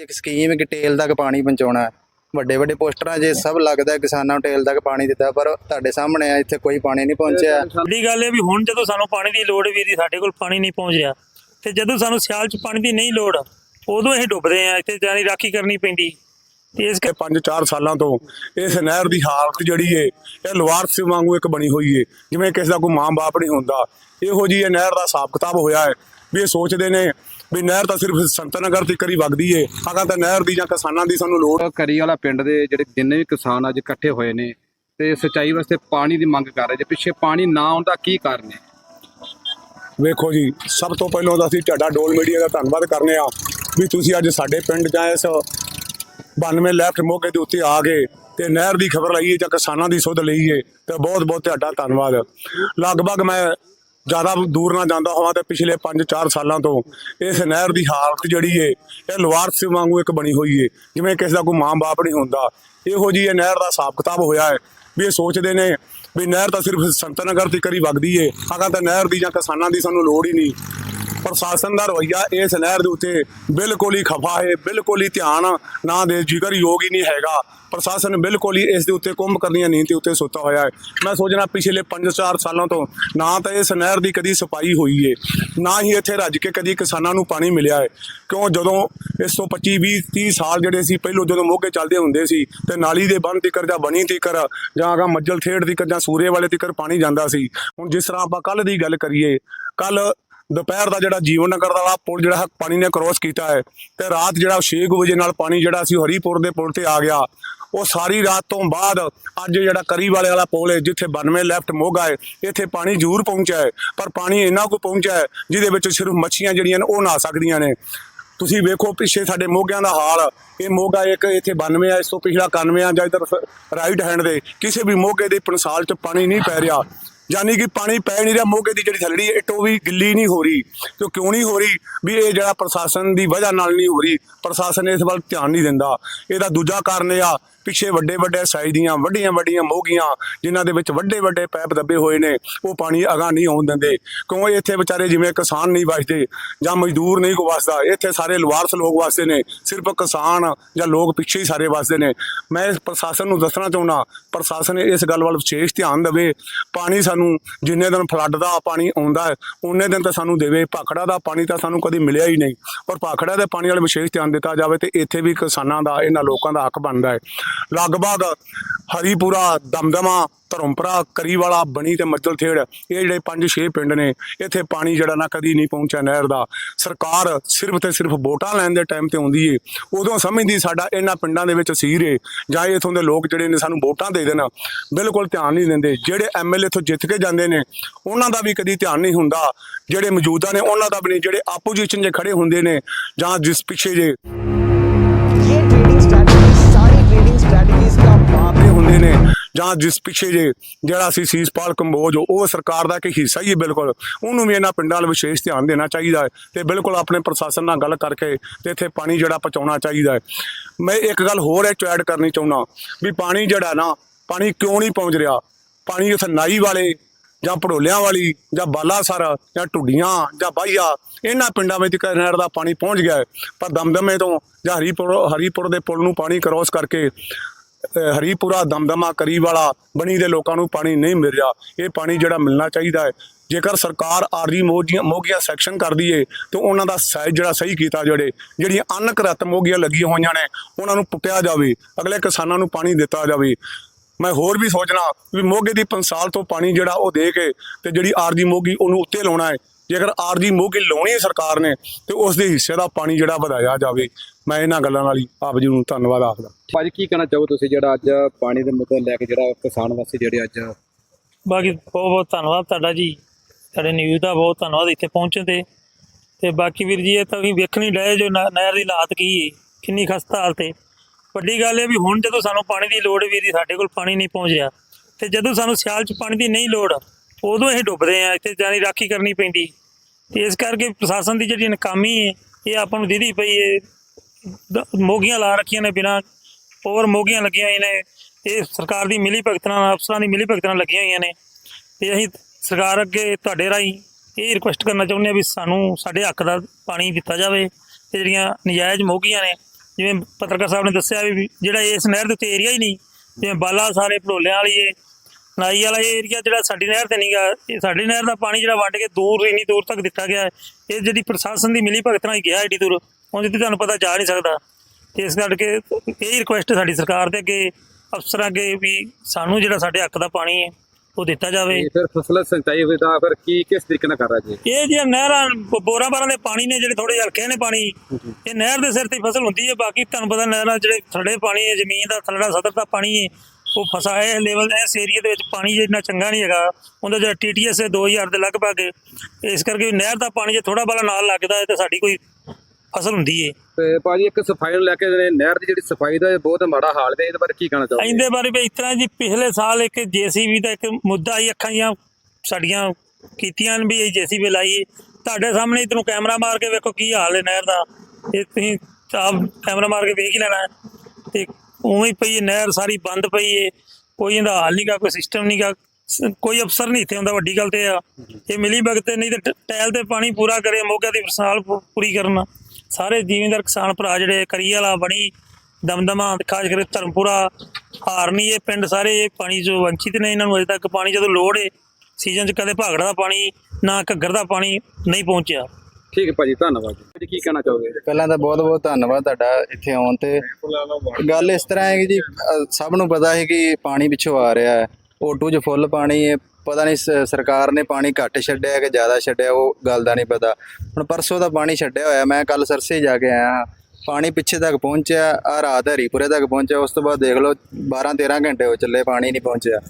ਇੱਕ ਸਕੀਮ ਕਿ ਟੇਲ ਤੱਕ ਪਾਣੀ ਪਹੁੰਚਾਉਣਾ ਹੈ। ਵੱਡੇ ਵੱਡੇ ਪੋਸਟਰਾਂ 'ਚ ਸਭ ਲੱਗਦਾ ਹੈ ਕਿਸਾਨਾਂ ਨੂੰ ਟੇਲ ਤੱਕ ਪਾਣੀ ਦਿੱਤਾ ਪਰ ਤੁਹਾਡੇ ਸਾਹਮਣੇ ਆ ਇੱਥੇ ਕੋਈ ਪਾਣੀ ਨਹੀਂ ਪਹੁੰਚਿਆ। ਵੱਡੀ ਗੱਲ ਇਹ ਵੀ ਹੁਣ ਜਦੋਂ ਸਾਨੂੰ ਪਾਣੀ ਦੀ ਲੋੜ ਵੀ ਦੀ ਸਾਡੇ ਕੋਲ ਪਾਣੀ ਨਹੀਂ ਪਹੁੰਚ ਰਿਹਾ ਤੇ ਜਦੋਂ ਸਾਨੂੰ ਸਿਆਲ 'ਚ ਪਾਣੀ ਦੀ ਨਹੀਂ ਲੋੜ ਉਦੋਂ ਇਹ ਡੁੱਬਦੇ ਆ ਇੱਥੇ ਜਾਨੀ ਰਾਖੀ ਕਰਨੀ ਪੈਂਦੀ। ਤੇ ਇਸ ਕਿ 5-4 ਸਾਲਾਂ ਤੋਂ ਇਸ ਨਹਿਰ ਦੀ ਹਾਲਤ ਜਿਹੜੀ ਏ ਇਹ ਲਵਾਰਸ ਵਾਂਗੂ ਇੱਕ ਬਣੀ ਹੋਈ ਏ। ਜਿਵੇਂ ਕਿਸੇ ਦਾ ਕੋਈ ਮਾਂ-ਬਾਪ ਨਹੀਂ ਹੁੰਦਾ ਇਹੋ ਜੀ ਇਹ ਨਹਿਰ ਦਾ ਹਿਸਾਬ ਕਿਤਾਬ ਹੋਇਆ ਹੈ ਵੀ ਇਹ ਸੋਚਦੇ ਨੇ ਵੀ ਨਹਿਰ ਤਾਂ ਸਿਰਫ ਸੰਤਨਗਰ ਤੱਕ ਹੀ ਵਗਦੀ ਏ। ਅਗਾਂ ਤਾਂ ਨਹਿਰ ਦੀ ਜਾਂ ਕਿਸਾਨਾਂ ਦੀ ਸਾਨੂੰ ਲੋੜ ਕਰੀ ਵਾਲਾ ਪਿੰਡ ਦੇ ਜਿਹੜੇ ਜਿੰਨੇ ਵੀ ਕਿਸਾਨ ਅੱਜ ਇਕੱਠੇ ਹੋਏ ਨੇ ਤੇ ਸਿੰਚਾਈ ਵਾਸਤੇ ਪਾਣੀ ਦੀ ਮੰਗ ਕਰ ਰਹੇ ਜੇ ਪਿੱਛੇ ਪਾਣੀ ਨਾ ਆਉਣ ਦਾ ਕੀ ਕਾਰਨ ਹੈ ਵੇਖੋ ਜੀ ਸਭ ਤੋਂ ਪਹਿਲਾਂ ਤਾਂ ਅਸੀਂ ਤੁਹਾਡਾ ਡੋਲ ਮੀਡੀਆ ਦਾ ਧੰਨਵਾਦ ਕਰਨੇ ਆ ਵੀ ਤੁਸੀਂ ਅੱਜ ਸਾਡੇ ਪਿੰਡ ਜਾਂ ਇਸ 92 ਲੈਫਟ ਮੋਗੇ ਦੇ ਉੱਤੇ ਆ ਗਏ ਤੇ ਨਹਿਰ ਦੀ ਖਬਰ ਲਈਏ ਜਾਂ ਕਿਸਾਨਾਂ ਦੀ ਸੁਧ ਲਈਏ ਤੇ ਬਹੁਤ ਬਹੁਤ ਤੁਹਾਡਾ ਧੰਨਵਾਦ। ਲਗਭਗ ਮੈਂ ਜ਼ਿਆਦਾ ਦੂਰ ਨਾ ਜਾਂਦਾ ਹੋਵਾਂ ਤੇ ਪਿਛਲੇ 5-4 ਸਾਲਾਂ ਤੋਂ ਇਸ ਨਹਿਰ ਦੀ ਹਾਲਤ ਜਿਹੜੀ ਏ, ਇਹ ਲਵਾਰਸ ਵਾਂਗੂ ਇੱਕ ਬਣੀ ਹੋਈ ਏ, ਜਿਵੇਂ ਕਿਸੇ ਦਾ ਕੋਈ ਮਾਂ-ਬਾਪ ਨਹੀਂ ਹੁੰਦਾ। ਇਹੋ ਜੀ ਇਹ ਨਹਿਰ ਦਾ ਹਿਸਾਬ ਕਿਤਾਬ ਹੋਇਆ ਹੈ ਵੀ ਇਹ ਸੋਚਦੇ ਨੇ ਵੀ ਨਹਿਰ ਤਾਂ ਸਿਰਫ ਸੰਤਨਗਰ ਤੱਕ ਕਰੀ ਵਗਦੀ ਏ ਅਗਾਂ ਤਾਂ ਨਹਿਰ ਦੀ ਜਾਂ ਕਿਸਾਨਾਂ ਦੀ ਸਾਨੂੰ ਲੋੜ ਹੀ ਨਹੀਂ। ਪ੍ਰਸ਼ਾਸਨ ਦਾ ਰਵੱਈਆ ਇਸ ਨਹਿਰ ਦੇ ਉੱਤੇ ਬਿਲਕੁਲ ਹੀ ਖਫਾ ਹੈ, ਬਿਲਕੁਲ ਹੀ ਧਿਆਨ ਨਾ ਦੇ ਜਿਗਰ ਯੋਗ ਹੀ ਨਹੀਂ ਹੈਗਾ। ਪ੍ਰਸ਼ਾਸਨ ਬਿਲਕੁਲ ਹੀ ਇਸ ਦੇ ਉੱਤੇ ਕੁੰਭ ਕਰਨੀਆਂ ਨੀਂਦ ਦੇ ਉੱਤੇ ਸੁੱਤਾ ਹੋਇਆ ਹੈ। ਮੈਂ ਸੋਚਣਾ ਪਿਛਲੇ 5-4 ਸਾਲਾਂ ਤੋਂ ਨਾ ਤਾਂ ਇਸ ਨਹਿਰ ਦੀ ਕਦੀ ਸਫ਼ਾਈ ਹੋਈ ਹੈ ਨਾ ਹੀ ਇੱਥੇ ਰੱਜ ਕੇ ਕਦੀ ਕਿਸਾਨਾਂ ਨੂੰ ਪਾਣੀ ਮਿਲਿਆ ਹੈ। ਕਿਉਂ? ਜਦੋਂ ਇਸ ਤੋਂ 25 20 30 ਸਾਲ ਜਿਹੜੇ ਸੀ, ਪਹਿਲੋਂ ਜਦੋਂ ਮੋਗੇ ਚੱਲਦੇ ਹੁੰਦੇ ਸੀ, ਤੇ ਨਾਲੀ ਦੇ ਬੰਨ ਤਿਕਰ ਜਾਂ ਬਣੀ ਤਿਕਰ, ਜਾਂ ਅਗਾ ਮੱਜਲ ਥੇੜ ਤਿਕਰ ਜਾਂ ਸੂਰੇ ਵਾਲੇ ਤਿਕਰ ਪਾਣੀ ਜਾਂਦਾ ਸੀ। ਹੁਣ ਜਿਸ ਤਰ੍ਹਾਂ ਆਪਾਂ ਕੱਲ ਦੀ ਗੱਲ ਕਰੀਏ ਕੱਲ ਦੁਪਹਿਰ ਦਾ ਜਿਹੜਾ ਜੀਵਨ ਨਗਰ ਵਾਲਾ ਪੁਲ ਜਿਹੜਾ ਹੈ ਪਾਣੀ ਨੇ ਕ੍ਰੋਸ ਕੀਤਾ ਹੈ ਤੇ ਰਾਤ ਜਿਹੜਾ 6 ਵਜੇ ਨਾਲ ਪਾਣੀ ਜਿਹੜਾ ਸੀ ਹਰੀਪੁਰ ਦੇ ਪੁਲ ਤੇ ਆ ਗਿਆ। ਉਹ ਸਾਰੀ ਰਾਤ ਤੋਂ ਬਾਅਦ ਅੱਜ ਜਿਹੜਾ ਕਰੀ ਵਾਲੇ ਵਾਲਾ ਪੁਲ ਹੈ, ਜਿੱਥੇ 92 ਲੈਫਟ ਮੋਗਾ ਹੈ, ਇੱਥੇ ਪਾਣੀ ਜ਼ਰੂਰ ਪਹੁੰਚਿਆ ਹੈ, ਪਰ ਪਾਣੀ ਇੰਨਾ ਕੁ ਪਹੁੰਚਿਆ ਹੈ, ਜਿਹਦੇ ਵਿੱਚ ਸਿਰਫ ਮੱਛੀਆਂ ਜਿਹੜੀਆਂ ਨੇ ਉਹ ਨਹਾ ਸਕਦੀਆਂ ਨੇ। ਤੁਸੀਂ ਵੇਖੋ ਪਿੱਛੇ ਸਾਡੇ ਮੋਗਿਆਂ ਦਾ ਹਾਲ, ਇਹ ਮੋਗਾ ਇੱਕ ਇੱਥੇ 92 ਆ, ਇਸ ਤੋਂ ਪਿਛਲਾ 91 ਆ ਜਾਂ ਇਧਰ ਰਾਈਟ ਹੈਂਡ ਦੇ, ਕਿਸੇ ਵੀ ਮੋਗੇ ਦੇ ਪੰਸਾਲ 'ਚ ਪਾਣੀ ਨਹੀਂ ਪੈ ਰਿਹਾ। ਯਾਨੀ ਕਿ ਪਾਣੀ ਪੈ ਨਹੀਂ ਰਿਹਾ ਮੋਗੇ ਦੀ ਜਿਹੜੀ ਥਲੜੀ ਹੈ, ਇੱਟੋ ਵੀ ਗਿੱਲੀ ਨਹੀਂ ਹੋ ਰਹੀ। ਕਿਉਂ ਕਿਉਂ ਨਹੀਂ ਹੋ ਰਹੀ? ਵੀ ਇਹ ਜਿਹੜਾ ਪ੍ਰਸ਼ਾਸਨ ਦੀ ਵਜ੍ਹਾ ਨਾਲ ਨਹੀਂ ਹੋ ਰਹੀ। ਪ੍ਰਸ਼ਾਸਨ ਇਸ ਵੱਲ ਧਿਆਨ ਨਹੀਂ ਦਿੰਦਾ। ਇਹਦਾ ਦੂਜਾ ਕਾਰਨ ਇਹ ਆ ਪਿੱਛੇ ਵੱਡੇ ਵੱਡੇ ਸਾਈਜ਼ ਦੀਆਂ, ਵੱਡੀਆਂ ਵੱਡੀਆਂ ਮੋਗੀਆਂ, ਜਿਨ੍ਹਾਂ ਦੇ ਵਿੱਚ ਵੱਡੇ ਵੱਡੇ ਪੈਪ ਦੱਬੇ ਹੋਏ ਨੇ, ਉਹ ਪਾਣੀ ਅਗਾਂਹ ਨਹੀਂ ਆਉਣ ਦਿੰਦੇ। ਕਿਉਂ ਇੱਥੇ ਵਿਚਾਰੇ ਜਿਵੇਂ ਕਿਸਾਨ ਨਹੀਂ ਵਸਦੇ ਜਾਂ ਮਜ਼ਦੂਰ ਨਹੀਂ ਕੋ ਵਸਦਾ, ਇੱਥੇ ਸਾਰੇ ਲਵਾਰਸ ਲੋਕ ਵਸਦੇ ਨੇ, ਸਿਰਫ ਕਿਸਾਨ ਜਾਂ ਲੋਕ ਪਿੱਛੇ ਹੀ ਸਾਰੇ ਵਸਦੇ ਨੇ। ਮੈਂ ਇਸ ਪ੍ਰਸ਼ਾਸਨ ਨੂੰ ਦੱਸਣਾ ਚਾਹੁੰਦਾ, ਪ੍ਰਸ਼ਾਸਨ ਇਸ ਗੱਲ ਵੱਲ ਵਿਸ਼ੇਸ਼ ਧਿਆਨ ਦੇਵੇ। ਪਾਣੀ ਸਾਨੂੰ ਜਿੰਨੇ ਦਿਨ ਫਲੱਡ ਦਾ ਪਾਣੀ ਆਉਂਦਾ ਹੈ ਉਹਨੇ ਦਿਨ ਤਾਂ ਸਾਨੂੰ ਦੇਵੇ। ਭਾਖੜਾ ਦਾ ਪਾਣੀ ਤਾਂ ਸਾਨੂੰ ਕਦੀ ਮਿਲਿਆ ਹੀ ਨਹੀਂ। ਔਰ ਭਾਖੜਾ ਦੇ ਪਾਣੀ ਵੱਲ ਵਿਸ਼ੇਸ਼ ਧਿਆਨ ਦਿੱਤਾ ਜਾਵੇ ਤੇ ਇੱਥੇ ਵੀ ਕਿਸਾਨਾਂ ਦਾ, ਇਹਨਾਂ ਲੋਕਾਂ ਦਾ ਹੱਕ ਬਣਦਾ ਹੈ। ਲਗਭਗ ਹਰੀਪੁਰਾ, ਦਮਦਮਾ, ਧਰਮਪੁਰਾ, ਕਰੀਵਾਲਾ, ਬਣੀ ਤੇ ਮੱਜਲ ਥੇੜ ਇਹ ਜਿਹੜੇ 5-6 ਪਿੰਡ ਨੇ, ਇੱਥੇ ਪਾਣੀ ਜਿਹੜਾ ਨਾ ਕਦੀ ਨਹੀਂ ਪਹੁੰਚਿਆ ਨਹਿਰ ਦਾ। ਸਰਕਾਰ ਸਿਰਫ ਤੇ ਸਿਰਫ ਵੋਟਾਂ ਲੈਣ ਦੇ ਟਾਈਮ ਤੇ ਆਉਂਦੀ ਏ, ਉਦੋਂ ਸਮਝਦੀ ਸਾਡਾ ਇਹਨਾਂ ਪਿੰਡਾਂ ਦੇ ਵਿੱਚ ਸੀਰ ਏ, ਜਾਂ ਇਥੋਂ ਦੇ ਲੋਕ ਜਿਹੜੇ ਨੇ ਸਾਨੂੰ ਵੋਟਾਂ ਦੇ ਦੇਣ, ਬਿਲਕੁਲ ਧਿਆਨ ਨਹੀਂ ਦਿੰਦੇ। ਜਿਹੜੇ ਐਮਐਲਏ ਇੱਥੋਂ ਜਿੱਤ ਕੇ ਜਾਂਦੇ ਨੇ, ਉਹਨਾਂ ਦਾ ਵੀ ਕਦੀ ਧਿਆਨ ਨਹੀਂ ਹੁੰਦਾ। ਜਿਹੜੇ ਮੌਜੂਦਾ ਨੇ, ਉਹਨਾਂ ਦਾ ਵੀ ਨਹੀਂ। ਜਿਹੜੇ ਆਪੋਜੀਸ਼ਨ 'ਚ ਖੜੇ ਹੁੰਦੇ ਨੇ, ਜਾਂ ਜਿਸ ਪਿੱਛੇ ਜੇ बाप ਨੇ ਜਾਂ ਜਿਸ ਪਿੱਛੇ ਜੇ ਜਿਹੜਾ ਸੀ ਸੀਸਪਾਲ ਕੰਬੋਜ, ਉਹ ਸਰਕਾਰ ਦਾ ਇੱਕ ਹਿੱਸਾ ਹੀ ਹੈ ਬਿਲਕੁਲ। ਉਹਨੂੰ ਵੀ ਇਹਨਾਂ ਪਿੰਡਾਂ ਵੱਲ ਵਿਸ਼ੇਸ਼ ਧਿਆਨ ਦੇਣਾ ਚਾਹੀਦਾ ਹੈ ਤੇ ਬਿਲਕੁਲ ਆਪਣੇ ਪ੍ਰਸ਼ਾਸਨ ਨਾਲ ਗੱਲ ਕਰਕੇ ਤੇ ਇੱਥੇ ਪਾਣੀ ਜਿਹੜਾ ਪਹੁੰਚਾਉਣਾ ਚਾਹੀਦਾ ਹੈ। ਮੈਂ ਇੱਕ ਗੱਲ ਹੋਰ ਇਹ ਐਡ ਕਰਨੀ ਚਾਹੁੰਦਾ ਵੀ ਪਾਣੀ ਜਿਹੜਾ ਨਾ, ਪਾਣੀ ਕਿਉਂ ਨਹੀਂ ਪਹੁੰਚ ਰਿਹਾ? ਪਾਣੀ ਉੱਥੇ ਨਾਈ ਵਾਲੇ ਜਾਂ ਭੜੋਲਿਆਂ ਵਾਲੀ ਜਾਂ ਬਾਲਾਸਰ ਜਾਂ ਟੁੱਡੀਆਂ ਜਾਂ ਬਾਈਆ, ਇਹਨਾਂ ਪਿੰਡਾਂ ਵਿੱਚ ਕ- ਨਹਿਰ ਦਾ ਪਾਣੀ ਪਹੁੰਚ ਗਿਆ ਹੈ। ਪਰ ਦਮਦਮੇ ਤੋਂ ਜਾਂ ਹਰੀਪੁਰ ਹਰੀਪੁਰ ਦੇ ਪੁਲ ਨੂੰ ਪਾਣੀ ਕ੍ਰੋਸ ਕਰਕੇ ਹਰੀਪੁਰਾ ਦਮਦਮਾ ਕਰੀ ਵਾਲਾ ਬਣੀ ਦੇ ਲੋਕਾਂ ਨੂੰ ਪਾਣੀ ਨਹੀਂ ਮਿਲ ਰਿਹਾ। ਇਹ ਪਾਣੀ ਜਿਹੜਾ ਮਿਲਣਾ ਚਾਹੀਦਾ ਹੈ। ਜੇਕਰ ਸਰਕਾਰ ਆਰਜੀ ਮੋਗੀਆਂ ਮੋਗੀਆਂ ਸੈਕਸ਼ਨ ਕਰਦੀ ਏ ਤੇ ਉਹਨਾਂ ਦਾ ਸਾਈਜ਼ ਜਿਹੜਾ ਸਹੀ ਕੀਤਾ ਜਿਹੜੇ ਜਿਹੜੀਆਂ ਅਨਕਰਤ ਮੋਗੀਆਂ ਲੱਗੀਆਂ ਹੋਈਆਂ ਨੇ, ਉਹਨਾਂ ਨੂੰ ਪੁੱਟਿਆ ਜਾਵੇ। ਅਗਲੇ ਕਿਸਾਨਾਂ ਨੂੰ ਪਾਣੀ ਦਿੱਤਾ ਜਾਵੇ। ਮੈਂ ਹੋਰ ਵੀ ਸੋਚਣਾ ਵੀ ਮੋਗੇ ਦੀ ਪੰਸਾਲ ਤੋਂ ਪਾਣੀ ਜਿਹੜਾ ਉਹ ਦੇ ਕੇ ਤੇ ਜਿਹੜੀ ਆਰਜੀ ਮੋਗੀ ਉਹਨੂੰ ਉੱਤੇ ਲਾਉਣਾ ਹੈ ਜੇਕਰ ਆਰਜੀ ਮੋਗੀ ਲਾਉਣੀ ਹੈ ਸਰਕਾਰ ਨੇ ਤੇ ਉਸ ਦੇ ਹਿੱਸੇ ਦਾ ਪਾਣੀ ਜਿਹੜਾ ਵਧਾਇਆ ਜਾਵੇ। ਮੈਂ ਇਹਨਾਂ ਗੱਲਾਂ ਨਾਲ ਹੀ ਆਪ ਜੀ ਨੂੰ ਧੰਨਵਾਦ ਆਖਦਾ। ਭਾਜੀ ਕੀ ਕਹਿਣਾ ਚਾਹੋ ਤੁਸੀਂ ਜਿਹੜਾ ਅੱਜ ਪਾਣੀ ਦੇ ਮੁੱਦੇ ਲੈ ਕੇ ਜਿਹੜਾ ਕਿਸਾਨ ਵਾਸਤੇ ਜਿਹੜੇ ਅੱਜ ਬਾਕੀ ਬਹੁਤ ਬਹੁਤ ਧੰਨਵਾਦ ਤੁਹਾਡਾ ਜੀ। ਤੁਹਾਡੇ ਨਿਊਜ਼ ਦਾ ਬਹੁਤ ਧੰਨਵਾਦ ਇੱਥੇ ਪਹੁੰਚਣ ਤੇ। ਤੇ ਬਾਕੀ ਵੀਰ ਜੀ ਇਹ ਤਾਂ ਵੀ ਵੇਖਣ ਡਏ ਜੋ ਨਹਿਰ ਦੀ ਹਾਲਤ ਕੀ ਹੈ ਕਿੰਨੀ ਖਸਤਾ ਹਾਲਤ ਹੈ ਵੱਡੀ ਗੱਲ ਇਹ ਵੀ ਹੁਣ ਜਦੋਂ ਸਾਨੂੰ ਪਾਣੀ ਦੀ ਲੋੜ ਵੀਰ ਜੀ ਸਾਡੇ ਕੋਲ ਪਾਣੀ ਨਹੀਂ ਪਹੁੰਚ ਰਿਹਾ। ਤੇ ਜਦੋਂ ਸਾਨੂੰ ਸਿਆਲ 'ਚ ਪਾਣੀ ਦੀ ਨਹੀਂ ਲੋੜ ਉਦੋਂ ਇਹ ਡੁੱਬਦੇ ਆ ਇੱਥੇ ਜਾਨੀ ਰਾਖੀ ਕਰਨੀ ਪੈਂਦੀ। ਤੇ ਇਸ ਕਰਕੇ ਪ੍ਰਸ਼ਾਸਨ ਦੀ ਜਿਹੜੀ ਨਕਾਮੀ ਹੈ, ਇਹ ਆਪਾਂ ਨੂੰ ਦੀਦੀ ਪਈ ਹੈ। ਦ- ਮੋਗੀਆਂ ਲਾ ਰੱਖੀਆਂ ਨੇ ਬਿਨਾਂ, ਹੋਰ ਮੋਗੀਆਂ ਲੱਗੀਆਂ ਹੋਈਆਂ ਨੇ। ਇਹ ਸਰਕਾਰ ਦੀ ਮਿਲੀ ਭਗਤ ਨਾਲ, ਅਫਸਰਾਂ ਦੀ ਮਿਲੀ ਭਗਤ ਨਾਲ ਲੱਗੀਆਂ ਹੋਈਆਂ ਨੇ। ਤੇ ਅਸੀਂ ਸਰਕਾਰ ਅੱਗੇ ਤੁਹਾਡੇ ਰਾਹੀਂ ਇਹ ਰਿਕੁਐਸਟ ਕਰਨਾ ਚਾਹੁੰਦੇ ਹਾਂ ਵੀ ਸਾਨੂੰ ਸਾਡੇ ਹੱਕ ਦਾ ਪਾਣੀ ਦਿੱਤਾ ਜਾਵੇ ਤੇ ਜਿਹੜੀਆਂ ਨਜਾਇਜ਼ ਮੋਗੀਆਂ ਨੇ, ਜਿਵੇਂ ਪੱਤਰਕਾਰ ਸਾਹਿਬ ਨੇ ਦੱਸਿਆ ਵੀ ਜਿਹੜਾ ਇਸ ਨਹਿਰ ਦੇ ਉੱਤੇ ਏਰੀਆ ਹੀ ਨਹੀਂ, ਜਿਵੇਂ ਬਾਲਾ ਸਾਰੇ ਭੜੋਲਿਆਂ ਵਾਲੀ ਏ ਨਾਈ ਵਾਲਾ ਇਹ ਏਰੀਆ ਜਿਹੜਾ ਸਾਡੀ ਨਹਿਰ ਤੇ ਨਹੀਂਗਾ ਇਹ ਸਾਡੀ ਨਹਿਰ ਦਾ ਪਾਣੀ ਜਿਹੜਾ ਵੰਡ ਕੇ ਦੂਰ ਇੰਨੀ ਦੂਰ ਤੱਕ ਦਿੱਤਾ ਗਿਆ ਹੈ। ਇਹ ਜਿਹੜੀ ਪ੍ਰਸ਼ਾਸਨ ਦੀ ਮਿਲੀ ਭਗਤ ਨਾਲ ਹੀ ਗਿਆ ਏਡੀ ਦੂਰ ਹੁਣ ਜਿੱਥੇ ਤੁਹਾਨੂੰ ਪਤਾ ਜਾ ਨਹੀਂ ਸਕਦਾ। ਤੇ ਇਸ ਕਰਕੇ ਇਹ ਰਿਕੁਐਸਟ ਸਾਡੀ ਸਰਕਾਰ ਦੇ ਅੱਗੇ ਅਫਸਰਾਂ ਅੱਗੇ ਵੀ ਸਾਨੂੰ ਜਿਹੜਾ ਸਾਡੇ ਹੱਕ ਦਾ ਪਾਣੀ ਹੈ ਉਹ ਦਿੱਤਾ ਜਾਵੇ। ਤੇ ਫਿਰ ਫਸਲ ਸਿੰਚਾਈ ਹੋਈ ਤਾਂ ਫਿਰ ਕੀ ਕਿਸ ਤਰੀਕੇ ਨਾਲ ਕਰ ਰਿਹਾ ਜੀ? ਇਹ ਜਿਹੜੀਆਂ ਨਹਿਰਾਂ ਬੋਰਾਂ ਬਾਰਾਂ ਦੇ ਪਾਣੀ ਨੇ ਜਿਹੜੇ ਥੋੜੇ ਹਲਕੇ ਨੇ ਪਾਣੀ ਇਹ ਨਹਿਰ ਦੇ ਸਿਰ ਤੇ ਫਸਲ ਹੁੰਦੀ ਹੈ ਬਾਕੀ ਤੁਹਾਨੂੰ ਪਤਾ ਨਹਿਰਾਂ ਜਿਹੜੇ ਥੜੇ ਪਾਣੀ ਹੈ ਜ਼ਮੀਨ ਦਾ ਥਲੜਾ ਸਤਰ ਦਾ ਪਾਣੀ ਹੈ ਉਹ ਫਸਾ ਹੈ ਲੈਵਲ ਇਸ ਏਰੀਆ ਦੇ ਵਿੱਚ ਪਾਣੀ ਇੰਨਾ ਚੰਗਾ ਨਹੀਂ ਹੈਗਾ ਉਹਦਾ ਜਿਹੜਾ ਟੀਟੀਐਸ ਹੈ 2000 ਦੇ ਲਗਭਗ ਹੈ। ਇਸ ਕਰਕੇ ਨਹਿਰ ਦਾ ਪਾਣੀ ਜੇ ਥੋੜਾ ਬਾਲਾ ਨਾਲ ਲੱਗਦਾ ਹੈ ਤਾਂ ਸਾਡੀ ਕੋਈ ਫਸਲ ਹੁੰਦੀ ਹੈ ਤੇ ਭਾਜੀ ਇੱਕ ਸਫ਼ਾਈ ਨੂੰ ਲੈ ਕੇ ਜਿਹੜੇ ਨਹਿਰ ਦੀ ਜਿਹੜੀ ਸਫ਼ਾਈ ਦਾ ਇਹ ਬਹੁਤ ਮਾੜਾ ਹਾਲ ਹੈ ਇਹਦੇ ਬਾਰੇ ਕੀ ਕਹਿਣਾ ਚਾਹੋਗੇ ਇਹਦੇ ਬਾਰੇ ਵੀ ਇਸ ਤਰ੍ਹਾਂ ਜੀ ਪਿਛਲੇ ਸਾਲ ਇੱਕ ਜੀਸੀਬੀ ਦਾ ਇੱਕ ਮੁੱਦਾ ਆਈ ਅੱਖਾਂ ਦੀਆਂ ਸਾਡੀਆਂ ਕੀਤੀਆਂ ਵੀ ਇਹ ਜੀਸੀਬੀ ਲਾਈ ਤੁਹਾਡੇ ਸਾਹਮਣੇ ਇਧਰੋਂ ਕੈਮਰਾ ਮਾਰ ਕੇ ਵੇਖੋ ਕੀ ਹਾਲ ਹੈ ਨਹਿਰ ਦਾ ਇਹ ਤੁਸੀਂ ਆਪ ਕੈਮਰਾ ਮਾਰ ਕੇ ਵੇਖ ਹੀ ਲੈਣਾ ਹੈ। ਤੇ ਉਵੇਂ ਪਈ ਹੈ, ਨਹਿਰ ਸਾਰੀ ਬੰਦ ਪਈ ਹੈ। ਕੋਈ ਇਹਦਾ ਹਾਲ ਨਹੀਂਗਾ ਕੋਈ ਸਿਸਟਮ ਨਹੀਂਗਾ ਕੋਈ ਅਫਸਰ ਨਹੀਂ ਇੱਥੇ ਹੁੰਦਾ, ਵੱਡੀ ਗੱਲ ਤੇ ਆ। ਇਹ ਮਿਲੀ ਭਗਤ ਨਹੀਂ ਤੇ ਟ- ਟੈਲ ਤੇ ਪਾਣੀ ਪੂਰਾ ਕਰੇ, ਮੋਗਾ ਦੀ ਵਰਸਾਲ ਪੂਰੀ ਕਰਨਾ। ਸਾਰੇ ਜ਼ਿਮੀਂਦਾਰ ਕਿਸਾਨ ਭਰਾ ਜਿਹੜੇ ਕਰੀ ਵਾਲਾ ਬਣੀ, ਦਮਦਮਾ, ਖਾਸ ਕਰਕੇ ਧਰਮਪੁਰਾ ਹਾਰਨੀ ਇਹ ਪਿੰਡ ਸਾਰੇ ਇਹ ਪਾਣੀ ਜੋ ਵੰਚਿਤ ਨੇ ਇਹਨਾਂ ਨੂੰ ਅਜੇ ਤੱਕ। ਪਾਣੀ ਜਦੋਂ ਲੋੜ ਏ, ਸੀਜ਼ਨ 'ਚ ਕਦੇ ਭਾਗੜਾ ਦਾ ਪਾਣੀ, ਨਾ ਘੱਗਰ ਦਾ ਪਾਣੀ, ਨਹੀਂ ਪਹੁੰਚਿਆ। ਠੀਕ ਹੈ ਭਾਜੀ ਧੰਨਵਾਦ ਜੀ। ਭਾਜੀ ਕੀ ਕਹਿਣਾ ਚਾਹੋਗੇ? ਪਹਿਲਾਂ ਤਾਂ ਬਹੁਤ ਬਹੁਤ ਧੰਨਵਾਦ ਤੁਹਾਡਾ ਇੱਥੇ ਆਉਣ ਤੇ। ਗੱਲ ਇਸ ਤਰ੍ਹਾਂ ਹੈ ਕਿ ਜੀ ਅ, ਸਭ ਨੂੰ ਪਤਾ ਹੈ ਕਿ ਪਾਣੀ ਪਿੱਛੋਂ ਆ ਰਿਹਾ ਹੈ। ਓਟੂ 'ਚ ਫੁੱਲ ਪਾਣੀ ਹੈ। ਪਤਾ ਨਹੀਂ ਸ- ਸਰਕਾਰ ਨੇ ਪਾਣੀ ਘੱਟ ਛੱਡਿਆ ਕਿ ਜ਼ਿਆਦਾ ਛੱਡਿਆ ਉਹ ਗੱਲ ਦਾ ਨਹੀਂ ਪਤਾ। ਹੁਣ ਪਰਸੋਂ ਦਾ ਪਾਣੀ ਛੱਡਿਆ ਹੋਇਆ ਮੈਂ ਕੱਲ ਸਰਸੇ ਜਾ ਕੇ ਆਇਆ ਹਾਂ। ਪਾਣੀ ਪਿੱਛੇ ਤੱਕ ਪਹੁੰਚਿਆ ਆ ਰਾਤ ਹਰੀਪੁਰੇ ਤੱਕ ਪਹੁੰਚਿਆ ਉਸ ਤੋਂ ਬਾਅਦ ਦੇਖ ਲਓ 12 13 ਘੰਟੇ ਹੋ ਚੱਲੇ ਪਾਣੀ ਨਹੀਂ ਪਹੁੰਚਿਆ।